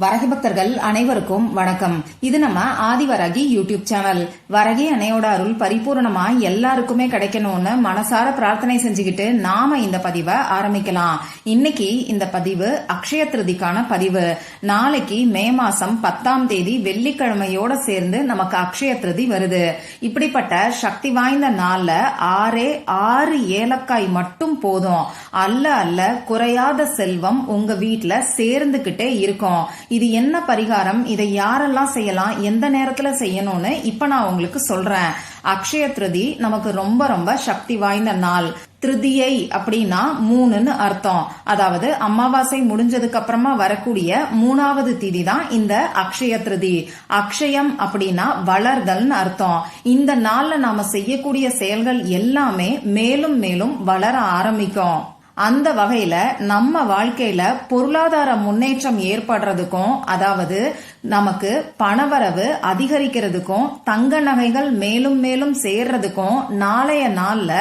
வரகி பக்தர்கள் அனைவருக்கும் வணக்கம். இது நம்ம ஆதிவரகி யூடியூப் சேனல். வரகி அணையோட அருள் பரிபூர்ணமா எல்லாருக்குமே கிடைக்கணும்னு மனசார பிரார்த்தனை செஞ்சுக்கிட்டு நாம இந்த பதிவை ஆரம்பிக்கலாம். இன்னைக்கு இந்த பதிவு அக்ஷய திருதிக்கான பதிவு. நாளைக்கு மே மாசம் பத்தாம் தேதி வெள்ளிக்கிழமையோட சேர்ந்து நமக்கு அக்ஷய திருதி வருது. இப்படிப்பட்ட சக்தி வாய்ந்த நாள்ல ஆறே ஆறு ஏலக்காய் மட்டும் போதும். அல்ல அல்ல குறையாத செல்வம் உங்க வீட்டுல சேர்ந்துகிட்டே இருக்கும். இது என்ன பரிகாரம்? இதை யாரெல்லாம் செய்யலாம்? எந்த நேரத்துல செய்யணும்னு இப்ப நான் உங்களுக்கு சொல்றேன். அக்ஷய திருதி நமக்கு ரொம்ப ரொம்ப சக்தி வாய்ந்த நாள். திருதியை அப்படின்னா மூணுன்னு அர்த்தம். அதாவது அமாவாசை முடிஞ்சதுக்கு அப்புறமா வரக்கூடிய மூணாவது திதி தான் இந்த அக்ஷய திருதி. அக்ஷயம் அப்படின்னா வளர்தல்னு அர்த்தம். இந்த நாள்ல நாம செய்யக்கூடிய செயல்கள் எல்லாமே மேலும் மேலும் வளர ஆரம்பிக்கும். அந்த வகையில நம்ம வாழ்க்கையில பொருளாதார முன்னேற்றம் ஏற்படுறதுக்கும் அதாவது நமக்கு பணவரவு அதிகரிக்கிறதுக்கும் தங்க நகைகள் மேலும் மேலும் சேர்றதுக்கும் நாளைய நாள்ல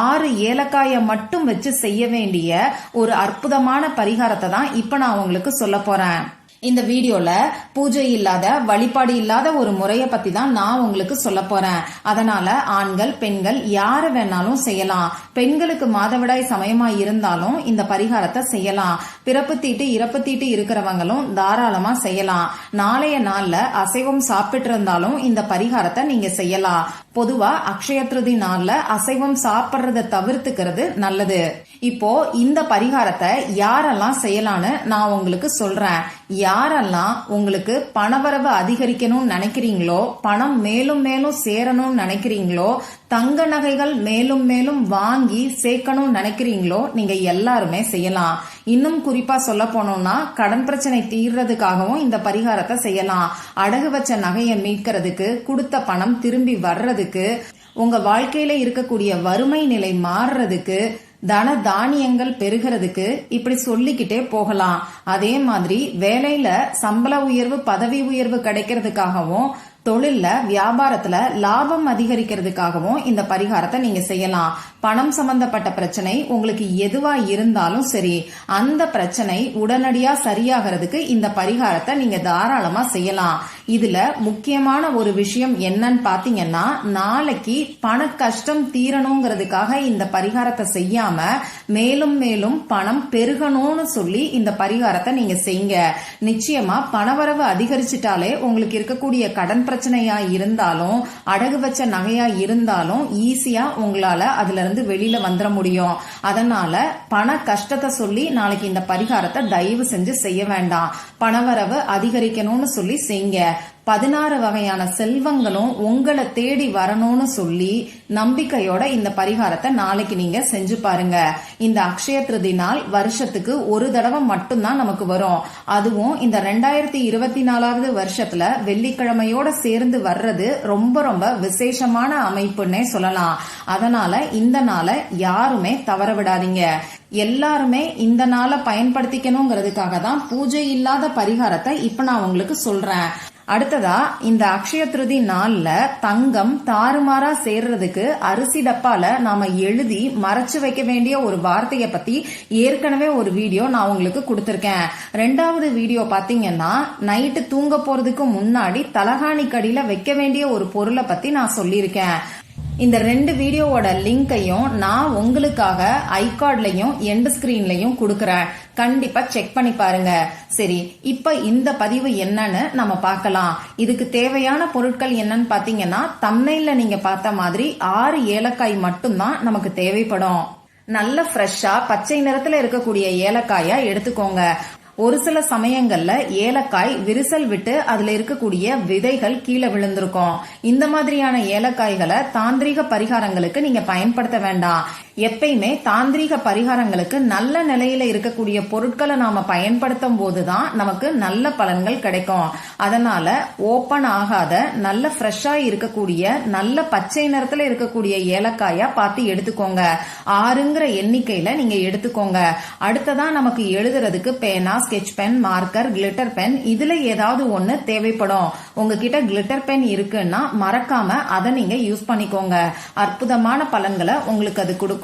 ஆறு ஏலக்காய மட்டும் வச்சு செய்ய வேண்டிய ஒரு அற்புதமான பரிகாரத்தை தான் இப்ப நான் உங்களுக்கு சொல்ல போறேன். இந்த வீடியோல பூஜை இல்லாத வழிபாடு இல்லாத ஒரு முறையை பத்தி தான் நான் உங்களுக்கு சொல்ல போறேன். அதனால ஆண்கள் பெண்கள் யார வேணாலும் செய்யலாம். பெண்களுக்கு மாதவிடாய் சமயமா இருந்தாலும் இந்த பரிகாரத்தை செய்யலாம். பிறப்பு தீட்டு இறப்பு தீட்டு இருக்கிறவங்களும் தாராளமா செய்யலாம். நாளைய நாள்ல அசைவம் சாப்பிட்டு இருந்தாலும் இந்த பரிகாரத்தை நீங்க செய்யலாம். பொதுவா அக்ஷய திருதி நாள்ல அசைவம் சாப்பிடுறத தவிர்த்துக்கிறது நல்லது. இப்போ இந்த பரிகாரத்தை யாரெல்லாம் செய்யலான்னு நான் உங்களுக்கு சொல்றேன். யாரெல்லாம் உங்களுக்கு பணவரவு அதிகரிக்கணும்னு நினைக்கிறீங்களோ பணம் மேலும் மேலும் சேரணும்னு நினைக்கிறீங்களோ தங்க நகைகள் மேலும் மேலும் வாங்கி சேர்க்கணும்னு நினைக்கிறீங்களோ நீங்க எல்லாருமே செய்யலாம். இன்னும் குறிப்பா சொல்ல போனோம்னா கடன் பிரச்சனை தீர்றதுக்காகவும் இந்த பரிகாரத்தை செய்யலாம். அடகு வச்ச நகையை மீட்கிறதுக்கு கொடுத்த பணம் திரும்பி வர்றதுக்கு உங்க வாழ்க்கையில இருக்கக்கூடிய வறுமை நிலை மாறுறதுக்கு தன தானியங்கள் பெருகிறதுக்கு இப்படி சொல்லிக்கிட்டே போகலாம். அதே மாதிரி வேலையில சம்பள உயர்வு பதவி உயர்வு கிடைக்கிறதுக்காகவும் தொழில்ல வியாபாரத்துல லாபம் அதிகரிக்கிறதுக்காகவும் இந்த பரிகாரத்தை நீங்க செய்யலாம். பணம் சம்பந்தப்பட்ட பிரச்சனை உங்களுக்கு எதுவா இருந்தாலும் சரி அந்த பிரச்சனை உடனடியா சரியாகிறதுக்கு இந்த பரிகாரத்தை நீங்க தாராளமா செய்யலாம். இதுல முக்கியமான ஒரு விஷயம் என்னன்னு பாத்தீங்கன்னா நாளைக்கு பண கஷ்டம் தீரணுங்கிறதுக்காக இந்த பரிகாரத்தை செய்யாம மேலும் மேலும் பணம் பெருகணும்னு சொல்லி இந்த பரிகாரத்தை நீங்க செய்யுங்க. நிச்சயமா பணவரவு அதிகரிச்சிட்டாலே உங்களுக்கு இருக்கக்கூடிய கடன் பிரச்சனையா இருந்தாலும் அடகு வச்ச நகையா இருந்தாலும் ஈஸியா உங்களால அதுல இருந்து வெளியில வந்துட முடியும். அதனால பண கஷ்டத்தை சொல்லி நாளைக்கு இந்த பரிகாரத்தை தயவு செஞ்சு செய்ய வேண்டாம். பணவரவு அதிகரிக்கணும்னு சொல்லி செய்யுங்க. பதினாறு வகையான செல்வங்களும் உங்களை தேடி வரணும்னு சொல்லி நம்பிக்கையோட இந்த பரிகாரத்தை நாளைக்கு நீங்க செஞ்சு பாருங்க. இந்த அக்ஷய திருதி நாள் வருஷத்துக்கு ஒரு தடவை மட்டும்தான் நமக்கு வரும். அதுவும் இந்த ரெண்டாயிரத்தி இருபத்தி நாலாவது வருஷத்துல வெள்ளிக்கிழமையோட சேர்ந்து வர்றது ரொம்ப ரொம்ப விசேஷமான அமைப்புன்னே சொல்லலாம். அதனால இந்த நாளை யாருமே தவற விடாதீங்க. எல்லாருமே இந்த நாளை பயன்படுத்திக்கணுங்கிறதுக்காக தான் பூஜை இல்லாத பரிகாரத்தை இப்ப நான் உங்களுக்கு சொல்றேன். அடுத்ததா இந்த அக்ஷய திருதி நாள்ல தங்கம் தாறுமாறா சேர்றதுக்கு அரிசி டப்பால நாம எழுதி மறைச்சு வைக்க வேண்டிய ஒரு வார்த்தையை பத்தி ஏற்கனவே ஒரு வீடியோ நான் உங்களுக்கு கொடுத்திருக்கேன். ரெண்டாவது வீடியோ பாத்தீங்கன்னா நைட்டு தூங்க போறதுக்கு முன்னாடி தலகாணி கடியில வைக்க வேண்டிய ஒரு பொருளை பத்தி நான் சொல்லியிருக்கேன். இந்த ரெண்டு வீடியோவோட லிங்கையும் நான் உங்களுக்காக ஐகார்ட்லையும் எண்ட் ஸ்கிரீன்லையும் கொடுக்கறேன். கண்டிப்பா செக் பண்ணி பாருங்க. சரி இப்ப இந்த பதிவு என்னன்னு நம்ம பார்க்கலாம். இதுக்கு தேவையான பொருட்கள் என்னன்னு பாத்தீங்கன்னா தம்னைல நீங்க பார்த்த மாதிரி ஆறு ஏலக்காய் மட்டும்தான் நமக்கு தேவைப்படும். நல்ல ஃப்ரெஷ்ஷா பச்சை நிறத்துல இருக்கக்கூடிய ஏலக்காயா எடுத்துக்கோங்க. ஒரு சில சமயங்கள்ல ஏலக்காய் விரிசல் விட்டு அதுல இருக்கக்கூடிய விதைகள் கீழே விழுந்திருக்கும். இந்த மாதிரியான ஏலக்காய்களை தாந்திரிக பரிகாரங்களுக்கு நீங்க பயன்படுத்த வேண்டாம். எப்பயுமே தாந்திரீக பரிகாரங்களுக்கு நல்ல நிலையில இருக்கக்கூடிய பொருட்களை நாம பயன்படுத்தும் போதுதான் நமக்கு நல்ல பலன்கள் கிடைக்கும். அதனால ஓபன் ஆகாத நல்ல ஃப்ரெஷ்ஷா இருக்கக்கூடிய நல்ல பச்சை நிறத்துல இருக்கக்கூடிய ஏலக்காயா பார்த்து எடுத்துக்கோங்க. ஆறுங்கிற எண்ணிக்கையில நீங்க எடுத்துக்கோங்க. அடுத்ததா நமக்கு எழுதுறதுக்கு பேனா sketch pen marker glitter pen இதுல ஏதாவது ஒண்ணு தேவைப்படும். உங்ககிட்ட கிளிட்டர் பென் இருக்குன்னா மறக்காம அதை நீங்க யூஸ் பண்ணிக்கோங்க. அற்புதமான பலன்களை உங்களுக்கு அது கொடுக்கும்.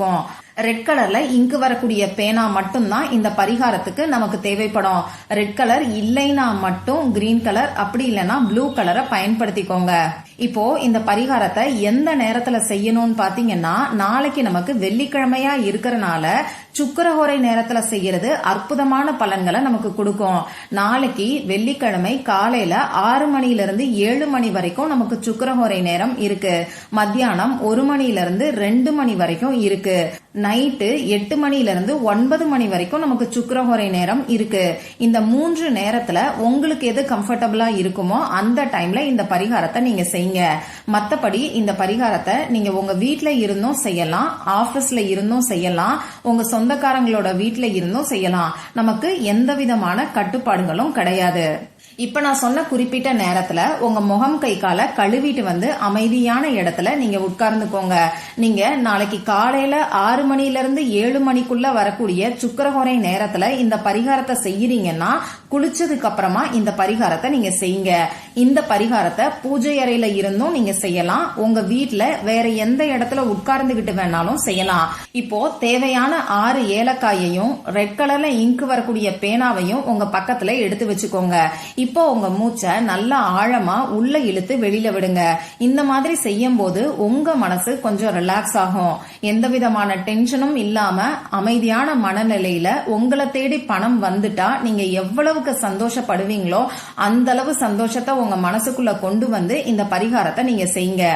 ரெட் கலர்ல இங்கு வரக்கூடிய பேனா மட்டும்தான் இந்த பரிகாரத்துக்கு நமக்கு தேவைப்படும். ரெட் கலர் இல்லைன்னா மட்டும் கிரீன் கலர் அப்படி இல்லைன்னா ப்ளூ கலரை பயன்படுத்திக்கோங்க. இப்போ இந்த பரிகாரத்தை எந்த நேரத்துல செய்யணும்னு பாத்தீங்கன்னா நாளைக்கு நமக்கு வெள்ளிக்கிழமையா இருக்கிறனால சுக்கரஹோரை நேரத்துல செய்யறது அற்புதமான பலன்களை நமக்கு கொடுக்கும். நாளைக்கு வெள்ளிக்கிழமை காலையில ஆறு மணில இருந்து ஏழு மணி வரைக்கும் நமக்கு சுக்கரஹோரை நேரம் இருக்கு. மத்தியானம் ஒரு மணில இருந்து ரெண்டு மணி வரைக்கும் இருக்கு. நைட்டு எட்டு மணில இருந்து ஒன்பது மணி வரைக்கும் நமக்கு சுக்கரஹோரை நேரம் இருக்கு. இந்த மூன்று நேரத்துல உங்களுக்கு எது கம்ஃபர்டபுளா இருக்குமோ அந்த டைம்ல இந்த பரிகாரத்தை நீங்க செய்யுங்க மத்தபடி இந்த பரிகாரத்தை நீங்க உங்க வீட்டில் இருந்தும் செய்யலாம் ஆபீஸ்ல இருந்தும் செய்யலாம் உங்க சொந்தக்காரங்களோட வீட்டில் இருந்தும் செய்யலாம். நமக்கு எந்த விதமான கட்டுப்பாடுகளும் கிடையாது. இப்ப நான் சொன்ன குறிப்பிட்ட நேரத்துல உங்க முகம் கை கால கழுவிட்டு வந்து அமைதியான இடத்துல நீங்க உட்கார்ந்துக்கோங்க. நீங்க நாளைக்கு காலையில ஆறு மணில இருந்து ஏழு மணிக்குள்ள வரக்கூடிய சுக்கரகுறை நேரத்துல இந்த பரிகாரத்தை செய்யறீங்கன்னா குளிச்சதுக்கு அப்புறமா இந்த பரிகாரத்தை நீங்க செய்யுங்க. இந்த பரிகாரத்தை பூஜை அறையில இருந்தும் நீங்க செய்யலாம். உங்க வீட்டில் வேற எந்த இடத்துல உட்கார்ந்துகிட்டு வேணாலும் செய்யலாம். இப்போ தேவையான ஆறு ஏலக்காயையும் ரெட் கலர்ல இங்கு வரக்கூடிய பேனாவையும் உங்க பக்கத்துல எடுத்து வச்சுக்கோங்க. இப்போ உங்க மூச்சை நல்லா ஆழமா உள்ள இழுத்து வெளியில விடுங்க. இந்த மாதிரி செய்யும் போது உங்க மனசு கொஞ்சம் ரிலாக்ஸ் ஆகும். எந்த விதமான டென்ஷனும் இல்லாம அமைதியான மனநிலையில உங்களை தேடி பணம் வந்துட்டா நீங்க எவ்வளவுக்கு சந்தோஷப்படுவீங்களோ அந்த அளவு சந்தோஷத்தை உங்க மனசுக்குள்ள கொண்டு வந்து இந்த பரிகாரத்தை நீங்க செய்யுங்க.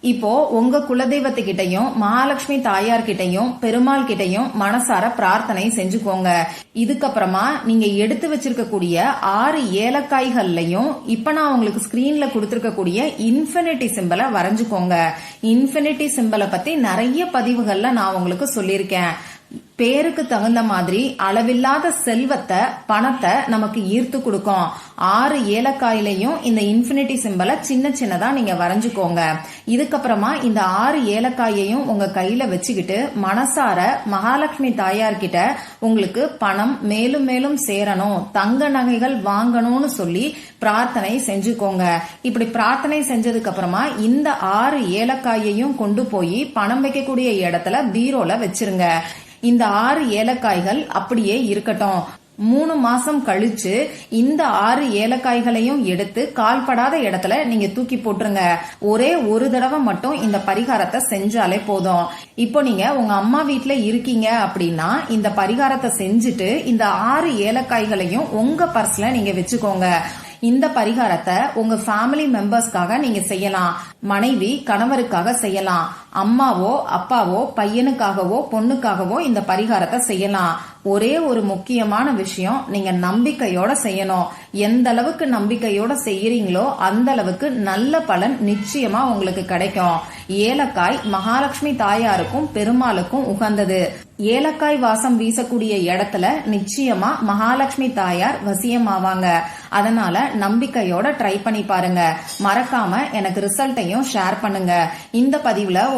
இப்போ உங்க குலதெய்வத்துக்கிட்டையும் மகாலட்சுமி தாயார் கிட்டையும் பெருமாள் கிட்டையும் மனசார பிரார்த்தனை செஞ்சுக்கோங்க. இதுக்கப்புறமா நீங்க எடுத்து வச்சிருக்கக்கூடிய ஆறு ஏலக்காய்கள்லையும் இப்ப நான் உங்களுக்கு ஸ்கிரீன்ல கொடுத்திருக்கக்கூடிய இன்ஃபினிட்டி சிம்பலை வரைஞ்சுக்கோங்க. இன்ஃபினிட்டி சிம்பலை பத்தி நிறைய பதிவுகள்ல நான் உங்களுக்கு சொல்லியிருக்கேன். பேருக்கு தகுந்த மாதிரி அளவில்லாத செல்வத்தை பணத்தை நமக்கு ஈர்த்து கொடுக்கும். ஆறு ஏலக்காயிலையும் இந்த இன்ஃபினிட்டி சிம்பலை சின்ன சின்னதா நீங்க வரைஞ்சுக்கோங்க. இதுக்கப்புறமா இந்த ஆறு ஏலக்காயையும் உங்க கையில வச்சுக்கிட்டு மனசார மகாலட்சுமி தாயார்கிட்ட உங்களுக்கு பணம் மேலும் மேலும் சேரணும். தங்க நகைகள் வாங்கணும்னு சொல்லி பிரார்த்தனை செஞ்சுக்கோங்க. இப்படி பிரார்த்தனை செஞ்சதுக்கு அப்புறமா இந்த ஆறு ஏலக்காயையும் கொண்டு போய் பணம் வைக்கக்கூடிய இடத்துல பீரோல வச்சிருங்க. இந்த ஆறு ஏலக்காய்கள் அப்படியே இருக்கட்டும். மூணு மாசம் கழிச்சு இந்த ஆறு ஏலக்காய்களையும் எடுத்து கால்படாத இடத்துல நீங்க தூக்கி போட்டுருங்க. ஒரே ஒரு தடவை மட்டும் இந்த பரிகாரத்தை செஞ்சாலே போதும். இப்போ நீங்க உங்க அம்மா வீட்டுல இருக்கீங்க அப்படின்னா இந்த பரிகாரத்தை செஞ்சுட்டு இந்த ஆறு ஏலக்காய்களையும் உங்க பர்ஸ்ல நீங்க வச்சுக்கோங்க. இந்த பரிகாரத்தை உங்க ஃபேமிலி மெம்பர்ஸ்க்காக நீங்க செய்யலாம். மனைவி கணவருக்காக செய்யலாம். அம்மாவோ அப்பாவோ பையனுக்காகவோ பொண்ணுக்காகவோ இந்த பரிகாரத்தை செய்யலாம். ஒரே ஒரு முக்கியமான விஷயம் நீங்க நம்பிக்கையோட செய்யணும். எந்த அளவுக்கு நம்பிக்கையோட செய்யறீங்களோ அந்த அளவுக்கு நல்ல பலன் நிச்சயமா உங்களுக்கு கிடைக்கும். ஏலக்காய் மகாலட்சுமி தாயாருக்கும் பெருமாளுக்கும் உகந்தது. ஏலக்காய் வாசம் வீசக்கூடிய இடத்துல நிச்சயமா மகாலட்சுமி தாயார் வசியமாவாங்க. அதனால நம்பிக்கையோட ட்ரை பண்ணி பாருங்க. மறக்காம எனக்கு ரிசல்ட்டையும் ஷேர் பண்ணுங்க. இந்த பதிவுல